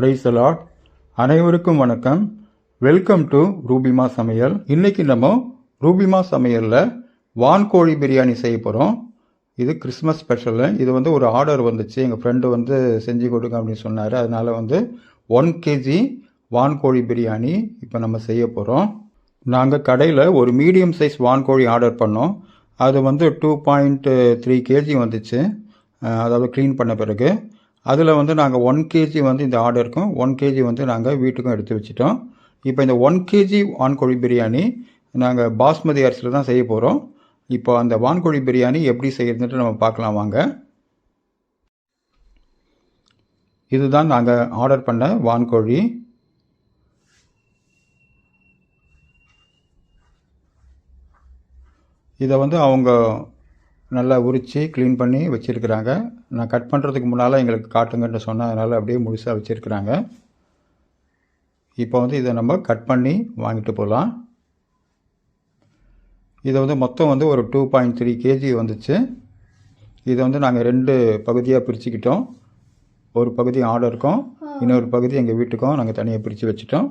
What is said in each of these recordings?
Price allot அனைவருக்கும் வணக்கம். Welcome to Rubima சமையல் இன்னைக்கு நம்ம ரூபிமா சமையலில் வான்கோழி பிரியாணி செய்ய போகிறோம் இது கிறிஸ்மஸ் ஸ்பெஷலு இது வந்து ஒரு ஆர்டர் வந்துச்சு. எங்கள் ஃப்ரெண்டு வந்து செஞ்சு கொடுங்க அப்படின்னு சொன்னார். அதனால் வந்து ஒன் கேஜி வான்கோழி பிரியாணி இப்போ நம்ம செய்ய போகிறோம் நாங்கள் கடையில் ஒரு மீடியம் சைஸ் வான்கோழி ஆர்டர் பண்ணோம். அது வந்து டூ பாயிண்ட் த்ரீ கேஜி வந்துச்சு. அதாவது க்ளீன் பண்ண பிறகு. அதில் வந்து நாங்கள் ஒன் கேஜி வந்து இந்த ஆர்டருக்கும் ஒன் கேஜி வந்து நாங்கள் வீட்டுக்கும் எடுத்து வச்சிட்டோம். இப்போ இந்த ஒன் கேஜி வான்கோழி பிரியாணி நாங்கள் பாஸ்மதி அரிசியில் தான் செய்ய போகிறோம் இப்போ அந்த வான்கோழி பிரியாணி எப்படி செய்யறதுன்ட்டு நம்ம பார்க்கலாம் வாங்க. இதுதான் நாங்கள் ஆர்டர் பண்ண வான்கோழி. இதை வந்து அவங்க நல்லா உரித்து க்ளீன் பண்ணி வச்சுருக்குறாங்க. நான் கட் பண்ணுறதுக்கு முன்னால் எங்களுக்கு காட்டுங்கன்னு சொன்னேன் அதனால் அப்படியே முழுசாக வச்சுருக்குறாங்க. இப்போ வந்து இதை நம்ம கட் பண்ணி வாங்கிட்டு போகலாம் இதை வந்து மொத்தம் வந்து ஒரு டூ பாயிண்ட் த்ரீ கேஜி வந்துச்சு. இதை வந்து நாங்கள் ரெண்டு பகுதியாக பிரிச்சுக்கிட்டோம். ஒரு பகுதி ஆர்டருக்கும் இன்னொரு பகுதி எங்கள் வீட்டுக்கும் நாங்கள் தனியாக பிரித்து வச்சுட்டோம்.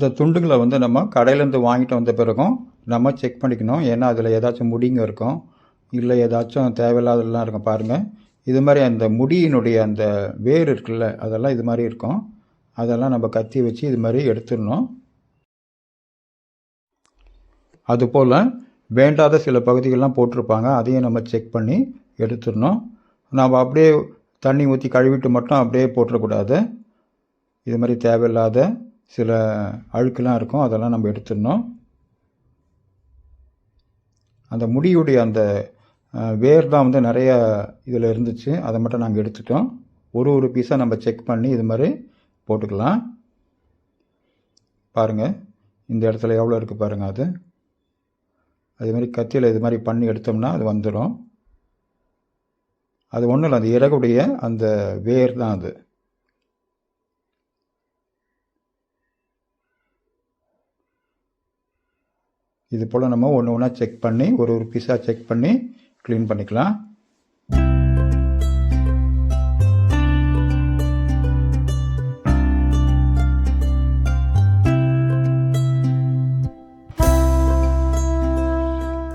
இந்த துண்டுங்களை வந்து நம்ம கடையிலேருந்து வாங்கிட்டு வந்த பிறகும் நம்ம செக் பண்ணிக்கணும். ஏன்னா அதில் ஏதாச்சும் முடிங்க இருக்கும். இல்லை ஏதாச்சும் தேவையில்லாதெல்லாம் இருக்கும் பாருங்கள் இது மாதிரி அந்த முடியினுடைய அந்த வேர் இருக்குல்ல அதெல்லாம் இது மாதிரி இருக்கும். அதெல்லாம் நம்ம கத்தி வச்சு இது மாதிரி எடுத்துடணும். அதுபோல் வேண்டாத சில பகுதிகள்லாம் போட்டிருப்பாங்க. அதையும் நம்ம செக் பண்ணி எடுத்துடணும். நம்ம அப்படியே தண்ணி ஊற்றி கழுவிட்டு மட்டும் அப்படியே போட்டுறக்கூடாது. இது மாதிரி தேவையில்லாத சில அழுக்கெல்லாம் இருக்கும் அதெல்லாம் நம்ம எடுத்துடணும். அந்த முடியுடைய அந்த வேர் தான் வந்து நிறையா இதில் இருந்துச்சு. அதை மட்டும் நாங்கள் எடுத்துட்டோம். ஒரு ஒரு பீஸாக நம்ம செக் பண்ணி இது மாதிரி போட்டுக்கலாம். பாருங்கள் இந்த இடத்துல எவ்வளோ இருக்குது பாருங்கள் அது. அதே மாதிரி கத்தியில் இது மாதிரி பண்ணி எடுத்தோம்னா அது வந்துடும் அது ஒன்றும் இல்லை அந்த இறகுடைய அந்த வேர் தான் அது. இது போல் நம்ம ஒன்று ஒன்றா செக் பண்ணி ஒரு ஒரு பீஸாக செக் பண்ணி க்ளீன் பண்ணிக்கலாம்.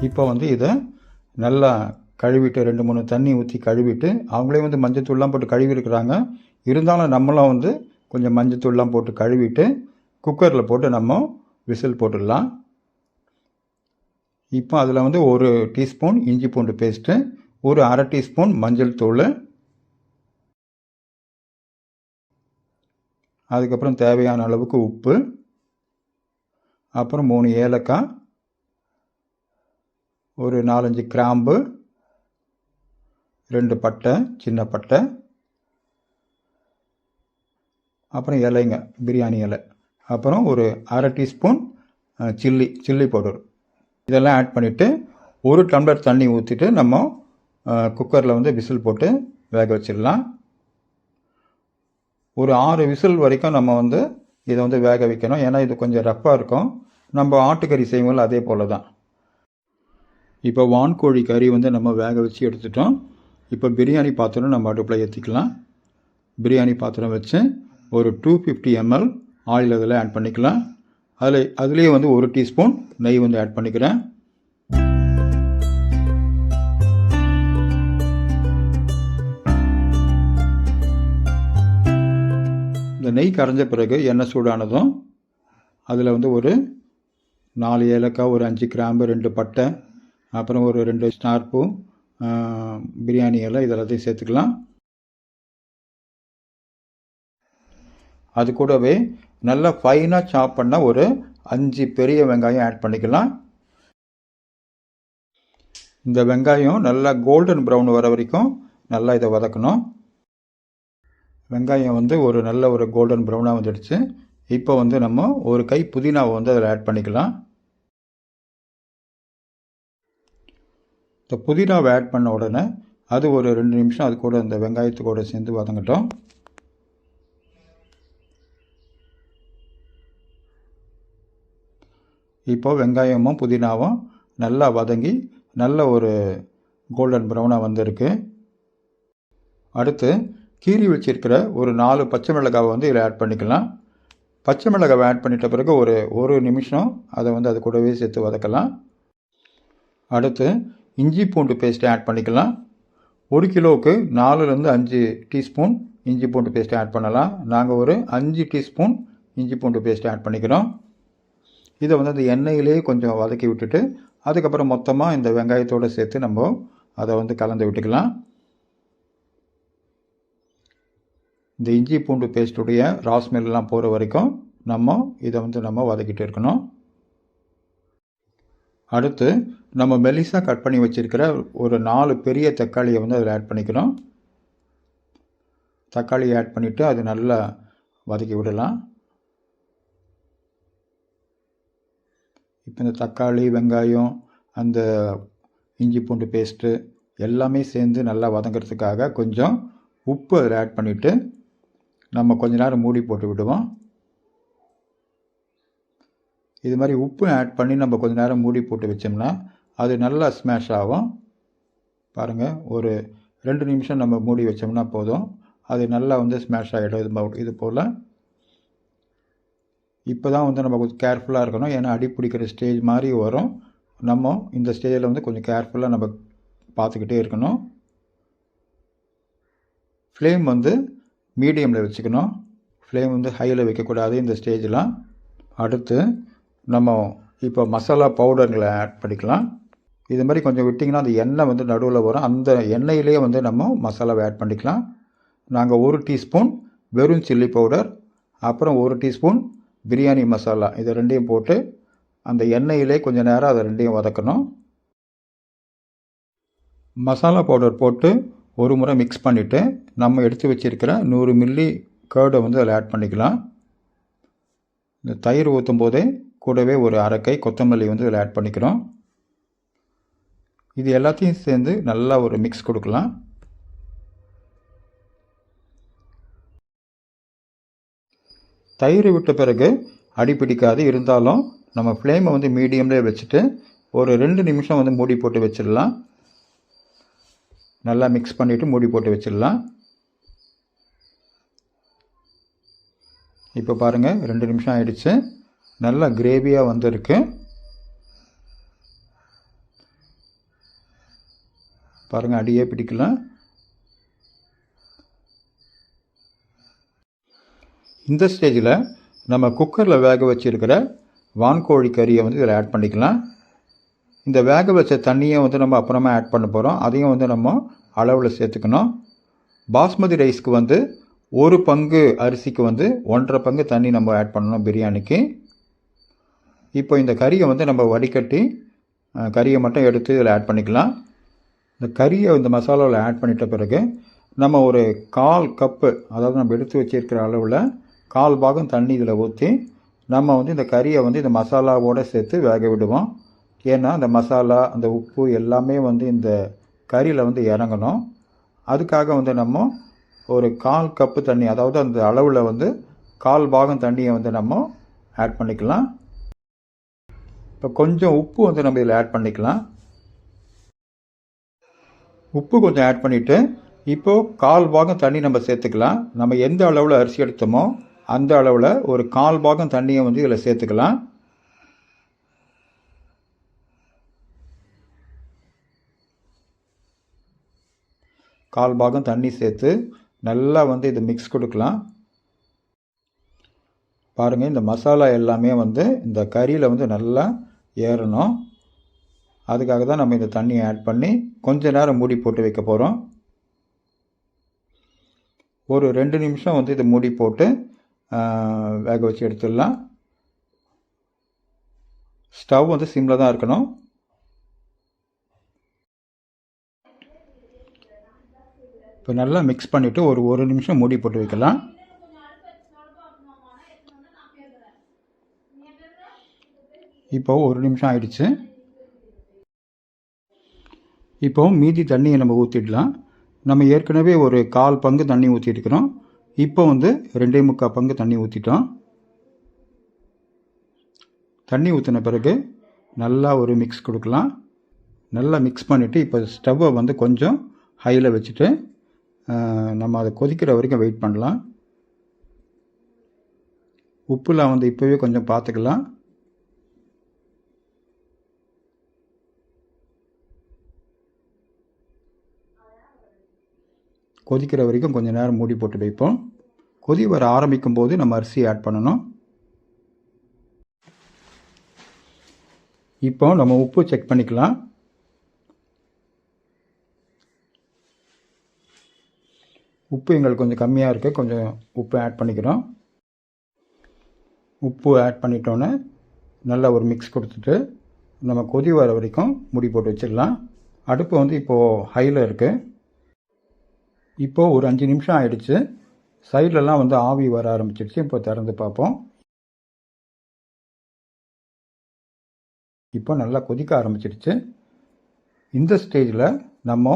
இப்போ வந்து இதை நல்லா கழுவிட்டு ரெண்டு மூணு தண்ணி ஊற்றி கழுவிட்டு அவங்களே வந்து மஞ்சத்தூள்லாம் போட்டு கழுவி இருக்கிறாங்க இருந்தாலும் நம்மளும் வந்து கொஞ்சம் மஞ்சத்தூள்லாம் போட்டு கழுவிட்டு குக்கரில் போட்டு நம்ம விசில் போட்டுடலாம். இப்போ அதில் வந்து ஒரு டீஸ்பூன் இஞ்சி பூண்டு பேஸ்ட்டு ஒரு அரை டீஸ்பூன் மஞ்சள் தூள். அதுக்கப்புறம் தேவையான அளவுக்கு உப்பு. அப்புறம் மூணு ஏலக்காய். ஒரு நாலஞ்சு கிராம்பு. ரெண்டு பட்டை சின்ன பட்டை. அப்புறம் இலைங்க பிரியாணி இலை. அப்புறம் ஒரு அரை டீஸ்பூன் சில்லி சில்லி பவுடர். இதெல்லாம் ஆட் பண்ணிவிட்டு ஒரு டம்ளர் தண்ணி ஊற்றிட்டு நம்ம குக்கரில் வந்து விசில் போட்டு வேக வச்சிடலாம். ஒரு ஆறு விசில் வரைக்கும் நம்ம வந்து இதை வந்து வேக வைக்கணும். ஏன்னா இது கொஞ்சம் ரஃப்பாக இருக்கும். நம்ம ஆட்டுக்கறி செய்வோம்ல அதே போல் தான் இப்போ வான்கோழி கறி வந்து நம்ம வேக வச்சு எடுத்துட்டோம். இப்போ பிரியாணி பாத்திரம் நம்ம அடுப்பில் ஏற்றிக்கலாம் பிரியாணி பாத்திரம் வச்சு ஒரு டூ ஃபிஃப்டி எம்எல் ஆயில் அதில் ஆட் பண்ணிக்கலாம். அதில் அதுலேயே வந்து ஒரு டீஸ்பூன் நெய் வந்து ஆட் பண்ணிக்கிறேன். இந்த நெய் கரைஞ்ச பிறகு எண்ணெய் சூடானதும் அதில் வந்து ஒரு நாலு ஏலக்காய் ஒரு அஞ்சு கிராம்பு ரெண்டு பட்டை அப்புறம் ஒரு ரெண்டு ஸ்டார் பிரியாணி இலை இதெல்லாத்தையும் சேர்த்துக்கலாம். அது கூடவே நல்லா ஃபைனாக சாப் பண்ண ஒரு அஞ்சு பெரிய வெங்காயம் ஆட் பண்ணிக்கலாம். இந்த வெங்காயம் நல்லா கோல்டன் ப்ரௌன் வர வரைக்கும் நல்லா இதை வதக்கணும். வெங்காயம் வந்து ஒரு நல்ல ஒரு கோல்டன் ப்ரௌனாக வந்துடுச்சு. இப்போ வந்து நம்ம ஒரு கை புதினாவை வந்து அதில் ஆட் பண்ணிக்கலாம். இந்த புதினாவை ஆட் பண்ண உடனே அது ஒரு ரெண்டு நிமிஷம் அது கூட இந்த வெங்காயத்து கூட சேர்ந்து வதங்கட்டும். இப்போது வெங்காயமும் புதினாவும் நல்லா வதங்கி நல்ல ஒரு கோல்டன் ப்ரௌனாக வந்திருக்கு. அடுத்து கீறி வச்சிருக்கிற ஒரு நாலு பச்சை மிளகாவை வந்து இதில் ஆட் பண்ணிக்கலாம். பச்சை மிளகாவை ஆட் பண்ணிட்ட பிறகு ஒரு ஒரு நிமிஷம் அதை வந்து அது கூடவே சேர்த்து வதக்கலாம். அடுத்து இஞ்சி பூண்டு பேஸ்ட்டை ஆட் பண்ணிக்கலாம். ஒரு கிலோவுக்கு நாலுலேருந்து அஞ்சு டீஸ்பூன் இஞ்சி பூண்டு பேஸ்ட்டை ஆட் பண்ணலாம். நாங்கள் ஒரு அஞ்சு டீஸ்பூன் இஞ்சி பூண்டு பேஸ்ட்டை ஆட் பண்ணிக்கிறோம். இதை வந்து அந்த எண்ணெயிலே கொஞ்சம் வதக்கி விட்டுட்டு அதுக்கப்புறம் மொத்தமாக இந்த வெங்காயத்தோடு சேர்த்து நம்ம அதை வந்து கலந்து விட்டுக்கலாம். இந்த இஞ்சி பூண்டு பேஸ்ட்டுடைய ராஸ்மெல்லாம் போகிற வரைக்கும் நம்ம இதை வந்து நம்ம வதக்கிட்டு இருக்கணும். அடுத்து நம்ம மெலிசாக கட் பண்ணி வச்சுருக்கிற ஒரு நாலு பெரிய தக்காளியை வந்து அதில் ஆட் பண்ணிக்கிறோம் தக்காளி ஆட் பண்ணிவிட்டு அது நல்லா வதக்கி விடலாம். இப்போ இந்த தக்காளி வெங்காயம் அந்த இஞ்சி பூண்டு பேஸ்ட்டு எல்லாமே சேர்ந்து நல்லா வதங்கிறதுக்காக கொஞ்சம் உப்பு அதில் ஆட் பண்ணிவிட்டு நம்ம கொஞ்ச நேரம் மூடி போட்டு விடுவோம். இது மாதிரி உப்பு ஆட் பண்ணி நம்ம கொஞ்ச நேரம் மூடி போட்டு வச்சோம்னா அது நல்லா ஸ்மாஷ் ஆகும். பாருங்கள் ஒரு ரெண்டு நிமிஷம் நம்ம மூடி வச்சோம்னா போதும். அது நல்லா வந்து ஸ்மாஷ் ஆகிடும். இது இது போல் இப்போ தான் வந்து நம்ம கொஞ்சம் கேர்ஃபுல்லாக இருக்கணும். ஏன்னா அடி பிடிக்கிற ஸ்டேஜ் மாதிரி வரும். நம்ம இந்த ஸ்டேஜில் வந்து கொஞ்சம் கேர்ஃபுல்லாக நம்ம பார்த்துக்கிட்டே இருக்கணும். ஃப்ளேம் வந்து மீடியமில் வச்சுக்கணும். ஃப்ளேம் வந்து ஹையில் வைக்கக்கூடாது இந்த ஸ்டேஜெலாம் அடுத்து நம்ம இப்போ மசாலா பவுடர்களை ஆட் பண்ணிக்கலாம். இது மாதிரி கொஞ்சம் விட்டிங்கன்னா அந்த எண்ணெய் வந்து நடுவில் வரும். அந்த எண்ணெயிலே வந்து நம்ம மசாலாவை ஆட் பண்ணிக்கலாம். நாங்கள் ஒரு டீஸ்பூன் வெறும் சில்லி பவுடர் அப்புறம் ஒரு டீஸ்பூன் பிரியாணி மசாலா இது ரெண்டையும் போட்டு அந்த எண்ணெயிலே கொஞ்சம் நேரம் அதை ரெண்டையும் வதக்கணும். மசாலா பவுடர் போட்டு ஒரு முறை மிக்ஸ் பண்ணிவிட்டு நம்ம எடுத்து வச்சிருக்கிற நூறு மில்லி கேர்டை வந்து அதில் ஆட் பண்ணிக்கலாம். இந்த தயிர் ஊற்றும் போதே கூடவே ஒரு அரைக்கை கொத்தமல்லி வந்து இதில் ஆட் பண்ணிக்கிறோம். இது எல்லாத்தையும் சேர்ந்து நல்லா ஒரு மிக்ஸ் கொடுக்கலாம். தயிர் விட்ட பிறகு அடி பிடிக்காது. இருந்தாலும் நம்ம ஃப்ளேமை வந்து மீடியம்லேயே வச்சுட்டு ஒரு ரெண்டு நிமிஷம் வந்து மூடி போட்டு வச்சிடலாம். நல்லா மிக்ஸ் பண்ணிவிட்டு மூடி போட்டு வச்சிடலாம். இப்போ பாருங்கள் ரெண்டு நிமிஷம் ஆயிடுச்சு. நல்லா கிரேவியாக வந்திருக்கு. பாருங்கள் அடியே பிடிக்கலாம். இந்த ஸ்டேஜில் நம்ம குக்கரில் வேக வச்சுருக்கிற வான்கோழி கறியை வந்து இதில் ஆட் பண்ணிக்கலாம். இந்த வேக வச்ச தண்ணியை வந்து நம்ம அப்புறமா ஆட் பண்ண போகிறோம் அதையும் வந்து நம்ம அளவில் சேர்த்துக்கணும். பாஸ்மதி ரைஸ்க்கு வந்து ஒரு பங்கு அரிசிக்கு வந்து ஒன்றரை பங்கு தண்ணி நம்ம ஆட் பண்ணணும் பிரியாணிக்கு. இப்போ இந்த கறியை வந்து நம்ம வடிகட்டி கறியை மட்டும் எடுத்து இதில் ஆட் பண்ணிக்கலாம். இந்த கறியை இந்த மசாலாவில் ஆட் பண்ணிட்ட பிறகு நம்ம ஒரு கால் கப்பு அதாவது நம்ம எடுத்து வச்சிருக்கிற அளவில் கால் பாகம் தண்ணி இதில் ஊற்றி நம்ம வந்து இந்த கறியை வந்து இந்த மசாலாவோடு சேர்த்து வேக விடுவோம். ஏன்னா அந்த மசாலா அந்த உப்பு எல்லாமே வந்து இந்த கறியில் வந்து இறங்கணும். அதுக்காக வந்து நம்ம ஒரு கால் கப்பு தண்ணி அதாவது அந்த அளவில் வந்து கால் பாகம் தண்ணியை வந்து நம்ம ஆட் பண்ணிக்கலாம். இப்போ கொஞ்சம் உப்பு வந்து நம்ம இதில் ஆட் பண்ணிக்கலாம். உப்பு கொஞ்சம் ஆட் பண்ணிவிட்டு இப்போது கால் பாகம் தண்ணி நம்ம சேர்த்துக்கலாம். நம்ம எந்த அளவில் அரிசி எடுத்தோமோ அந்த அளவில் ஒரு கால் பாகம் தண்ணியை வந்து இதில் சேர்த்துக்கலாம். கால் பாகம் தண்ணி சேர்த்து நல்லா வந்து இது மிக்ஸ் கொடுக்கலாம். பாருங்கள் இந்த மசாலா எல்லாமே வந்து இந்த கறியில் வந்து நல்லா ஏறணும். அதுக்காக தான் நம்ம இந்த தண்ணியை ஆட் பண்ணி கொஞ்ச நேரம் மூடி போட்டு வைக்க போகிறோம் ஒரு ரெண்டு நிமிஷம் வந்து இதை மூடி போட்டு வேக வச்சு எடுத்துடலாம். ஸ்டவ் வந்து சிம்மில் தான் இருக்கணும். இப்போ நல்லா மிக்ஸ் பண்ணிவிட்டு ஒரு ஒரு நிமிஷம் மூடி போட்டு வைக்கலாம். இப்போ ஒரு நிமிஷம் ஆயிடுச்சு. இப்போ மீதி தண்ணியை நம்ம ஊற்றிடலாம் நம்ம ஏற்கனவே ஒரு கால் பங்கு தண்ணி ஊற்றிருக்கிறோம் இப்போ வந்து ரெண்டே முக்கால் பங்கு தண்ணி ஊற்றிட்டோம் தண்ணி ஊற்றின பிறகு நல்லா ஒரு மிக்ஸ் கொடுக்கலாம். நல்லா மிக்ஸ் பண்ணிவிட்டு இப்போ ஸ்டவ்வை வந்து கொஞ்சம் ஹையில் வச்சுட்டு நம்ம அதை கொதிக்கிற வரைக்கும் வெயிட் பண்ணலாம். உப்புலாம் வந்து இப்போவே கொஞ்சம் பார்த்துக்கலாம். கொதிக்கிற வரைக்கும் கொஞ்சம் நேரம் மூடி போட்டு வைப்போம். கொதி வர ஆரம்பிக்கும் போது நம்ம அரிசி ஆட் பண்ணணும். இப்போ நம்ம உப்பு செக் பண்ணிக்கலாம். உப்பு எங்களுக்கு கொஞ்சம் கம்மியாக இருக்குது கொஞ்சம் உப்பு ஆட் பண்ணிக்கிறோம். உப்பு ஆட் பண்ணிட்டோன்னே நல்லா ஒரு மிக்ஸ் கொடுத்துட்டு நம்ம கொதி வர வரைக்கும் முடி போட்டு வச்சிடலாம். அடுப்பு வந்து இப்போது ஹையில் இருக்குது இப்போது ஒரு அஞ்சு நிமிஷம் ஆயிடுச்சு. சைட்லலாம் வந்து ஆவி வர ஆரம்பிச்சிடுச்சு இப்போ திறந்து பார்ப்போம். இப்போ நல்லா கொதிக்க ஆரம்பிச்சிடுச்சு இந்த ஸ்டேஜில் நம்ம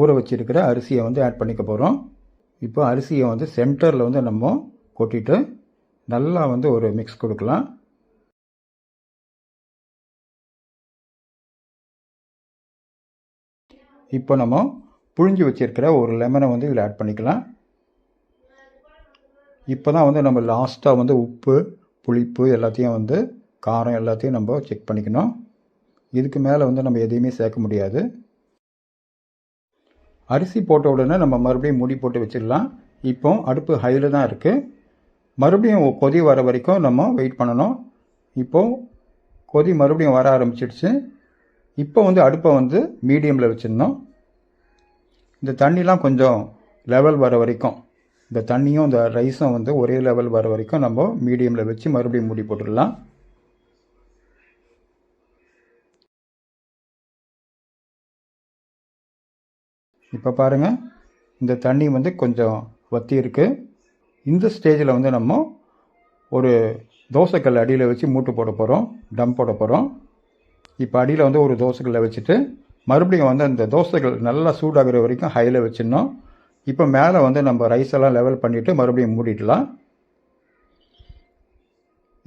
ஊற வச்சிருக்கிற அரிசியை வந்து ஆட் பண்ணிக்க போகிறோம் இப்போ அரிசியை வந்து சென்டரில் வந்து நம்ம கொட்டிட்டு நல்லா வந்து ஒரு மிக்ஸ் கொடுக்கலாம். இப்போ நம்ம புழிஞ்சு வச்சிருக்கிற ஒரு லெமனை வந்து இதில் ஆட் பண்ணிக்கலாம். இப்போ தான் வந்து நம்ம லாஸ்ட்டாக வந்து உப்பு புளிப்பு எல்லாத்தையும் வந்து காரம் எல்லாத்தையும் நம்ம செக் பண்ணிக்கணும். இதுக்கு மேலே வந்து நம்ம எதையுமே சேர்க்க முடியாது. அரிசி போட்ட உடனே நம்ம மறுபடியும் மூடி போட்டு வச்சிடலாம். இப்போ அடுப்பு ஹையில் தான் இருக்குது மறுபடியும் கொதி வர வரைக்கும் நம்ம வெயிட் பண்ணணும். இப்போது கொதி மறுபடியும் வர ஆரம்பிச்சிடுச்சு. இப்போ வந்து அடுப்பை வந்து மீடியமில் வச்சிடணும். இந்த தண்ணிலாம் கொஞ்சம் லெவல் வர வரைக்கும். இந்த தண்ணியும் இந்த ரைஸும் வந்து ஒரே லெவல் வர வரைக்கும் நம்ம மீடியமில் வச்சு மறுபடியும் மூடி போட்டுடலாம். இப்போ பாருங்கள் இந்த தண்ணி வந்து கொஞ்சம் வத்தி இருக்குது இந்த ஸ்டேஜில் வந்து நம்ம ஒரு தோசைக்கல் அடியில் வச்சு மூட்டு போட போகிறோம் டம் போட போகிறோம் இப்போ அடியில் வந்து ஒரு தோசைக்கல்லை வச்சுட்டு மறுபடியும் வந்து அந்த தோசைகள் நல்லா சூடாகிற வரைக்கும் ஹையில் வச்சிடணும். இப்போ மேலே வந்து நம்ம ரைஸ் எல்லாம் லெவல் பண்ணிவிட்டு மறுபடியும் மூடிடலாம்.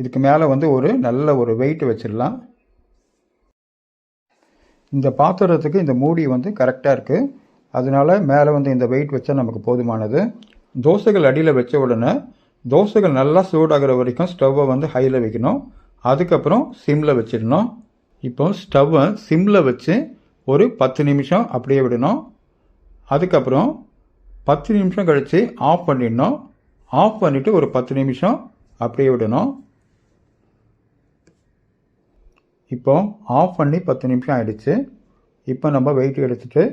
இதுக்கு மேலே வந்து ஒரு நல்ல ஒரு வெயிட் வச்சிடலாம். இந்த பாத்திரத்துக்கு இந்த மூடி வந்து கரெக்டாக இருக்குது அதனால மேலே வந்து இந்த வெயிட் வச்சா நமக்கு போதுமானது. தோசைகள் அடியில் வச்ச உடனே தோசைகள் நல்லா சூடாகிற வரைக்கும் ஸ்டவ்வை வந்து ஹையில் வைக்கணும். அதுக்கப்புறம் சிம்மில் வச்சிடணும். இப்போ ஸ்டவ்வை சிம்மில் வச்சு ஒரு பத்து நிமிஷம் அப்படியே விடணும். அதுக்கப்புறம் பத்து நிமிஷம் கழித்து ஆஃப் பண்ணிடணும். ஆஃப் பண்ணிவிட்டு ஒரு பத்து நிமிஷம் அப்படியே விடணும். இப்போ ஆஃப் பண்ணி பத்து நிமிஷம் ஆயிடுச்சு. இப்போ நம்ம வெயிட் எடுத்துட்டு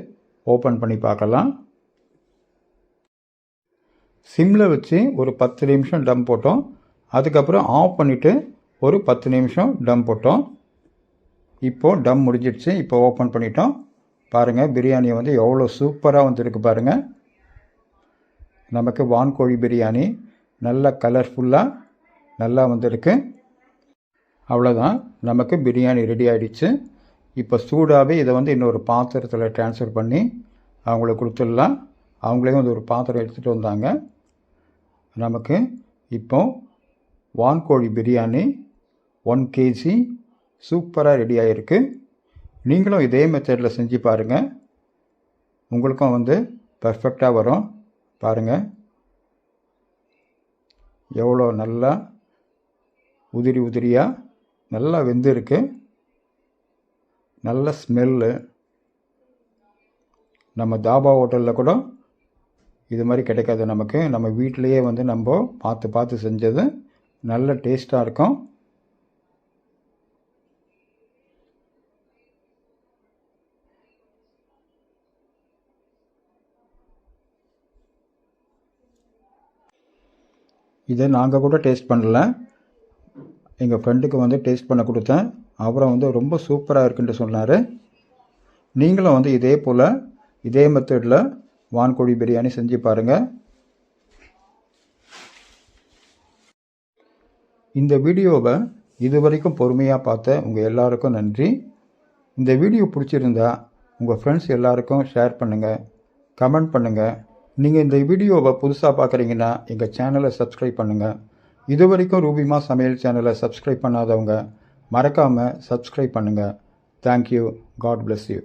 ஓப்பன் பண்ணி பார்க்கலாம். சிம்மில் வச்சு ஒரு பத்து நிமிஷம் டம் போட்டோம். அதுக்கப்புறம் ஆஃப் பண்ணிவிட்டு ஒரு பத்து நிமிஷம் டம் போட்டோம். இப்போது டம் முடிஞ்சிடுச்சு. இப்போ ஓப்பன் பண்ணிட்டோம். பாருங்கள் பிரியாணி வந்து எவ்வளோ சூப்பராக வந்துருக்கு பாருங்கள் நமக்கு வான்கோழி பிரியாணி நல்லா கலர்ஃபுல்லாக நல்லா வந்திருக்கு. அவ்வளோதான் நமக்கு பிரியாணி ரெடி ஆகிடுச்சு இப்போ சூடாகவே இதை வந்து இன்னொரு பாத்திரத்தில் ட்ரான்ஸ்ஃபர் பண்ணி அவங்களுக்கு கொடுத்துடலாம். அவங்களே வந்து ஒரு பாத்திரம் எடுத்துகிட்டு வந்தாங்க. நமக்கு இப்போ வான்கோழி பிரியாணி ஒன் கேஜி சூப்பராக ரெடி ஆகிருக்கு நீங்களும் இதே மெத்தடில் செஞ்சு பாருங்கள் உங்களுக்கும் வந்து பர்ஃபெக்டாக வரும். பாருங்கள் எவ்வளோ நல்லா உதிரி உதிரியாக நல்லா வெந்திருக்கு. நல்ல ஸ்மெல்லு நம்ம தாபா ஹோட்டலில் கூட இது மாதிரி கிடைக்காது நமக்கு. நம்ம வீட்டிலையே வந்து நம்ம பார்த்து பார்த்து செஞ்சது நல்ல டேஸ்ட்டாக இருக்கும். இதை நாங்கள் கூட டேஸ்ட் பண்ணல. எங்கள் ஃப்ரெண்டுக்கு வந்து டேஸ்ட் பண்ண கொடுத்தேன். அவரை வந்து ரொம்ப சூப்பராக இருக்குன்ட்டு சொன்னார். நீங்களும் வந்து இதே போல் இதே மெத்தடில் வான்கோழி பிரியாணி செஞ்சு பாருங்கள் இந்த வீடியோவை இது வரைக்கும் பொறுமையாக பார்த்த உங்கள் எல்லாருக்கும் நன்றி. இந்த வீடியோ பிடிச்சிருந்தா உங்கள் ஃப்ரெண்ட்ஸ் எல்லாருக்கும் ஷேர் பண்ணுங்கள் கமெண்ட் பண்ணுங்கள் நீங்கள் இந்த வீடியோவை புதுசாக பார்க்குறீங்கன்னா எங்கள் சேனலை சப்ஸ்கிரைப் பண்ணுங்கள் இது வரைக்கும் ரூபிமா சமையல் சேனலை சப்ஸ்கிரைப் பண்ணாதவங்க மறக்காமல் சப்ஸ்கிரைப் பண்ணுங்கள் தேங்க்யூ காட் பிளஸ் யூ